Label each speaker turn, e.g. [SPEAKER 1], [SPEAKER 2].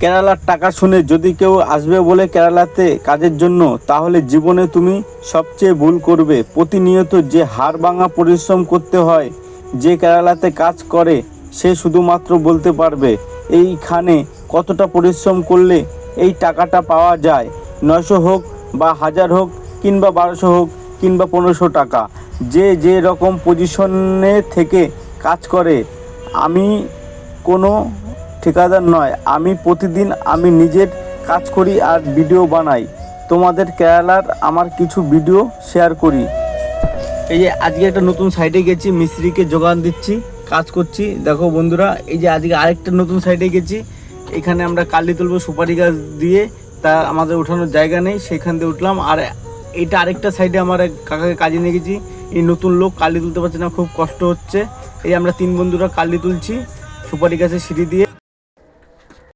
[SPEAKER 1] কেরালার টাকা শুনে যদি কেউ আসবে বলে কেরালাতে কাজের জন্য, তাহলে জীবনে তুমি সবচেয়ে ভুল করবে। প্রতিনিয়ত যে হাড় ভাঙা পরিশ্রম করতে হয়, যে কেরালাতে কাজ করে, সে শুধুমাত্র বলতে পারবে, এইখানে কতটা পরিশ্রম করলে এই টাকাটা পাওয়া যায়? নয়শো হোক বা হাজার হোক, কিংবা বারোশো হোক, কিংবা পনেরোশো টাকা। যে যে রকম পজিশনে থেকে কাজ করে, আমি কোনো ঠিকাদার নয়, আমি প্রতিদিন আমি নিজের কাজ করি আর ভিডিও বানাই। তোমাদের কেরালার আমার কিছু ভিডিও শেয়ার করি। এই যে আজকে একটা নতুন সাইটে গেছি, মিস্ত্রিকে যোগান দিচ্ছি, কাজ করছি। দেখো বন্ধুরা, এই যে আজকে আরেকটা নতুন সাইটে গেছি। এখানে আমরা কালি তুলবো, সুপারি গাছ দিয়ে, তা আমাদের ওঠানোর জায়গা নেই, সেখান দিয়ে উঠলাম। আর এইটা আরেকটা সাইডে আমার এক কাকাকে কাজে নিয়ে গেছি। এই নতুন লোক কালি তুলতে পারছে না, খুব কষ্ট হচ্ছে। এই আমরা তিন বন্ধুরা কালি তুলছি, সুপারি গাছের সিঁড়ি দিয়ে।